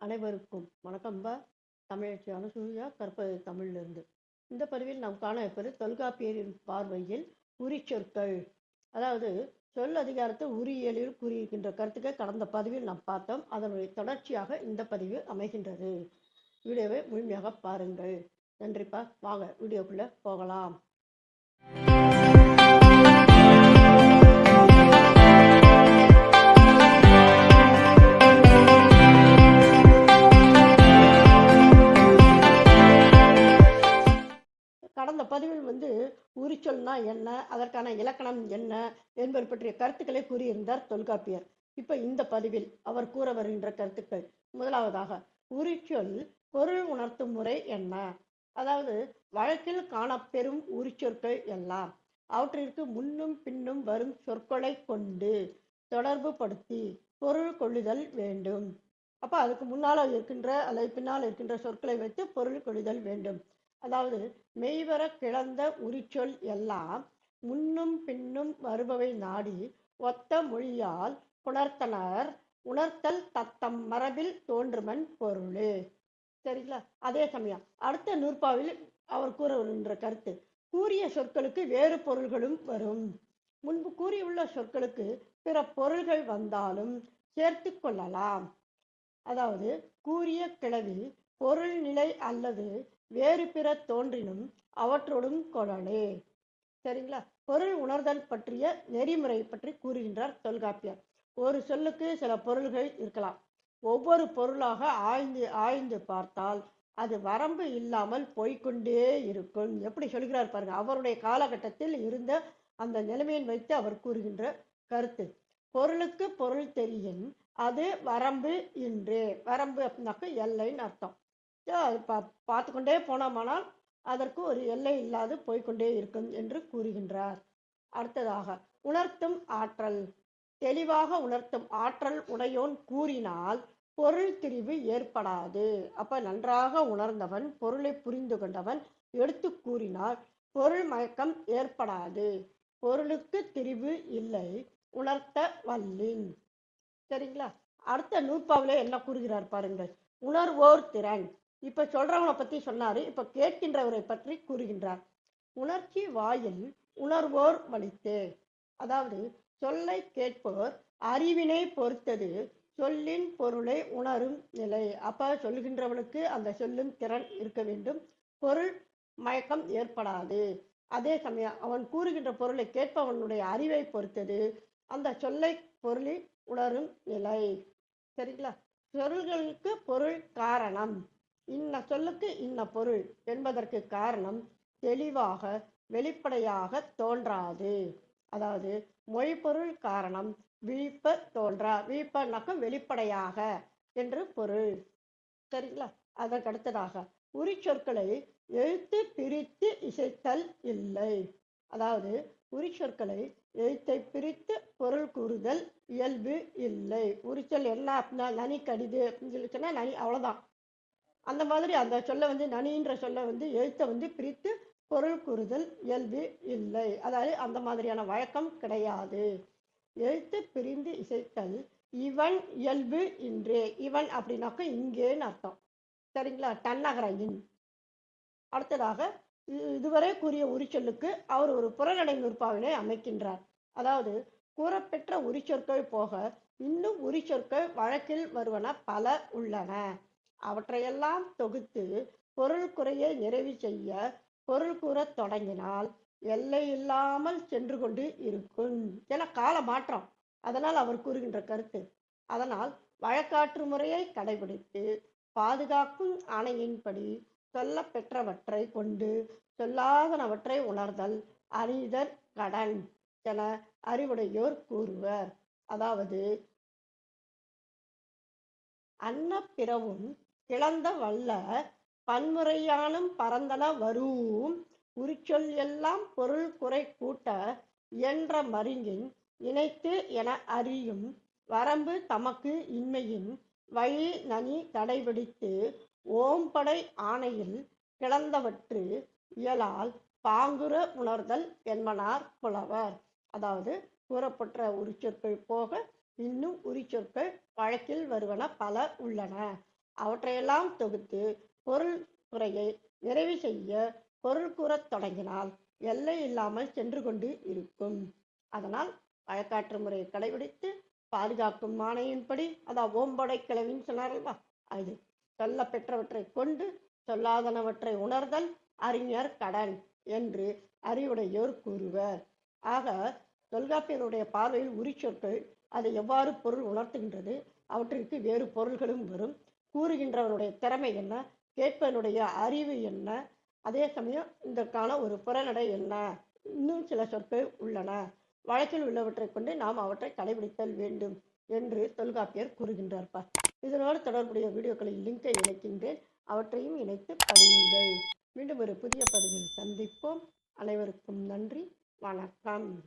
அனைவருக்கும் வணக்கம்பா தமிழச்சி அனுசூயா கற்பது தமிழிலிருந்து. இந்த பதிவில் நாம் காண இருப்பது தொல்காப்பியரின் பார்வையில் உரிச்சொற்கள் அதாவது சொல் அதிகாரத்தை உரியலில் கூறியிருக்கின்ற கருத்துக்கள் கடந்த பதிவில் நாம் பார்த்தோம். அதனுடைய தொடர்ச்சியாக இந்த பதிவு அமைகின்றது. வீடியோவை முழுமையாக பாருங்கள். நன்றிப்பா. வாங்க வீடியோக்குள்ளே போகலாம். கடந்த பதிவில் வந்து உரிச்சொல்னா என்ன? அதற்கான இலக்கணம் என்ன? என்பது பற்றிய கருத்துக்களை கூறியிருந்தார் தொல்காப்பியர். இப்போ இந்த பதிவில் அவர் கூற வருகின்ற கருத்துக்கள். முதலாவதாக உரிச்சொல் பொருள் உணர்த்தும் முறை என்ன? அதாவது வழக்கில் காணப்பெறும் உரிச்சொற்கள் எல்லாம் அவற்றிற்கு முன்னும் பின்னும் வரும் சொற்களை கொண்டு தொடர்பு படுத்தி பொருள் கொள்ளுதல் வேண்டும். அப்போ அதுக்கு முன்னால் இருக்கின்ற அல்லது பின்னால் இருக்கின்ற சொற்களை வைத்து பொருள் கொள்ளுதல் வேண்டும். அதாவது மெய்வர கிளந்த உரிச்சொல் எல்லாம் முன்னும் பின்னும் வருபவை நாடி ஒத்த மொழியால் புணர்த்தனர். உணர்த்தல் தத்தம் மரபில் தோன்றுமன் பொருளே. சரிங்களா? அதே சமயம் அடுத்த நூற்பாவில் அவர் கூறுகின்ற கருத்து கூறிய சொற்களுக்கு வேறு பொருள்களும் வரும். முன்பு கூறியுள்ள சொற்களுக்கு பிற பொருள்கள் வந்தாலும் சேர்த்து கொள்ளலாம். அதாவது கூறிய கிளவி பொருள் நிலை அல்லது வேறு பிற தோன்றினும் அவற்றோடும் கொடலே. சரிங்களா? பொருள் உணர்தல் பற்றிய நெறிமுறை பற்றி கூறுகின்றார் தொல்காப்பியர். ஒரு சொல்லுக்கு சில பொருள்கள் இருக்கலாம். ஒவ்வொரு பொருளாக ஆய்ந்து ஆய்ந்து பார்த்தால் அது வரம்பு இல்லாமல் போய்க்கொண்டே இருக்கும். எப்படி சொல்கிறார் பாருங்க. அவருடைய காலகட்டத்தில் இருந்த அந்த நிலைமையின் வைத்து அவர் கூறுகின்ற கருத்து. பொருளுக்கு பொருள் தெரியும் அது வரம்பு இன்று. வரம்பு அப்படின்னாக்க எல்லைன்னு அர்த்தம். அது பா பார்த்து கொண்டே போனோமானால் அதற்கு ஒரு எல்லை இல்லாது போய்கொண்டே இருக்கும் என்று கூறுகின்றார். அடுத்ததாக உணர்த்தும் ஆற்றல். தெளிவாக உணர்த்தும் ஆற்றல் உடையோன் கூறினால் பொருள் திரிவு ஏற்படாது. அப்ப நன்றாக உணர்ந்தவன் பொருளை புரிந்து கொண்டவன் எடுத்து கூறினால் பொருள் மயக்கம் ஏற்படாது. பொருளுக்கு திரிவு இல்லை உணர்த்த வல்லின். சரிங்களா? அடுத்த நூற்பாவில என்ன கூறுகிறார் பாருங்கள். உணர்வோர் திறன். இப்ப சொல்றவங்களை பத்தி சொன்னாரு. இப்ப கேட்கின்றவரை பற்றி கூறுகின்றார். உணர்ச்சி வாயில் உணர்வோர் வலித்து. அதாவது சொல்லை கேட்போர் அறிவினை பொறுத்தது. சொல்லின் பொருளை உணரும் நிலை. அப்ப சொல்லுகின்றவனுக்கு அந்த சொல்லும் திறன் இருக்க வேண்டும். பொருள் மயக்கம் ஏற்படாது. அதே சமயம் அவன் கூறுகின்ற பொருளை கேட்பவனுடைய அறிவை பொறுத்தது. அந்த சொல்லை பொருளில் உணரும் நிலை. சரிங்களா? சொல்களுக்கு பொருள் காரணம். இன்ன சொல்லுக்கு இன்ன பொருள் என்பதற்கு காரணம் தெளிவாக வெளிப்படையாக தோன்றாது. அதாவது மொழிப்பொருள் காரணம் விழிப்ப தோன்றா விழிப்பனாக்க வெளிப்படையாக என்று பொருள். சரிங்களா? அதற்கு அடுத்ததாக உரிச்சொற்களை எழுத்து பிரித்து இசைத்தல் இல்லை. அதாவது உரிச்சொற்களை எழுத்தை பிரித்து பொருள் கூறுதல் இயல்பு இல்லை. உரிச்சொல் என்ன அப்படின்னா நனி கடிது அப்படின்னு சொல்லி சொன்னா நனி அவ்வளவுதான். அந்த மாதிரி அந்த சொல்ல வந்து நனின்ற சொல்ல வந்து எழுத்தை வந்து பிரித்து பொருள் கூறுதல் இயல்பு இல்லை. அதாவது அந்த மாதிரியான வழக்கம் கிடையாது. எழுத்து பிரிந்து இசைத்தல் இவன் இயல்பு இன்றே. இவன் அப்படின்னாக்க இங்கேன்னு அர்த்தம். சரிங்களா? தன்னகரையின். அடுத்ததாக இதுவரை கூறிய உரிச்சொல்லுக்கு அவர் ஒரு புறநடை நூற்பாவினை அமைக்கின்றார். அதாவது கூறப்பெற்ற உரிச்சொற்கள் போக இன்னும் உரிச்சொற்கள் வழக்கில் வருவன பல உள்ளன. அவற்றையெல்லாம் தொகுத்து பொருள் குறையை நிறைவு செய்ய பொருள் கூற தொடங்கினால் எல்லை இல்லாமல் சென்று கொண்டு இருக்கும். என கால மாற்றம் அதனால் அவர் கூறுகின்ற கருத்து. அதனால் வழக்காற்று முறையை கடைபிடித்து பாதுகாக்கும் ஆணையின்படி சொல்ல பெற்றவற்றை கொண்டு சொல்லாதனவற்றை உணர்தல் அறிதற் கடன் என அறிவுடையோர் கூறுவர். அதாவது அன்ன பிறவும் கிளந்த வல்ல பன்முறையானும் பரந்தன வரூம். உரிச்சொல் எல்லாம் பொருள் குறை கூட்ட இயன்ற மருங்கின் இணைத்து என அறியும். வரம்பு தமக்கு இன்மையின் வழி நனி தடைபிடித்து ஓம்படை ஆணையில் கிளந்தவற்று இயலால் பாங்குற உணர்தல் என்பனார் புலவர். அதாவது கூறப்பட்ட உரிச்சொற்கள் போக இன்னும் உரிச்சொற்கள் வழக்கில் வருவன பல உள்ளன. அவற்றையெல்லாம் தொகுத்து பொருள் குறையை நிறைவு செய்ய பொருள் கூறத் தொடங்கினால் எல்லை இல்லாமல் சென்று கொண்டு இருக்கும். அதனால் வழக்காற்று முறையை கடைபிடித்து பாதுகாக்கும் மானையின்படி அதான் ஓம்படை கிழவின்னு சொன்னார்கள்வா அது சொல்ல பெற்றவற்றை கொண்டு சொல்லாதனவற்றை உணர்தல் அறிஞர் கடன் என்று அறிவுடையோர் கூறுவர். ஆக தொல்காப்பியருடைய பார்வையில் உரிச்சொற்கள் அதை எவ்வாறு பொருள் உணர்த்துகின்றது? அவற்றிற்கு வேறு பொருள்களும் வரும். கூறுகின்றவனுடைய திறமை என்ன? கேட்பவனுடைய அறிவு என்ன? அதே சமயம் இதற்கான ஒரு புறநடை என்ன? இன்னும் சில சொற்கள் உள்ளன. வழக்கில் உள்ளவற்றை கொண்டு நாம் அவற்றை கடைபிடித்தல் வேண்டும் என்று தொல்காப்பியர் கூறுகின்றார்ப்பா. இதனோடு தொடர்புடைய வீடியோக்களின் லிங்கை இணைக்கின்றேன். அவற்றையும் இணைத்து படியுங்கள். மீண்டும் ஒரு புதிய பதிவில் சந்திப்போம். அனைவருக்கும் நன்றி. வணக்கம்.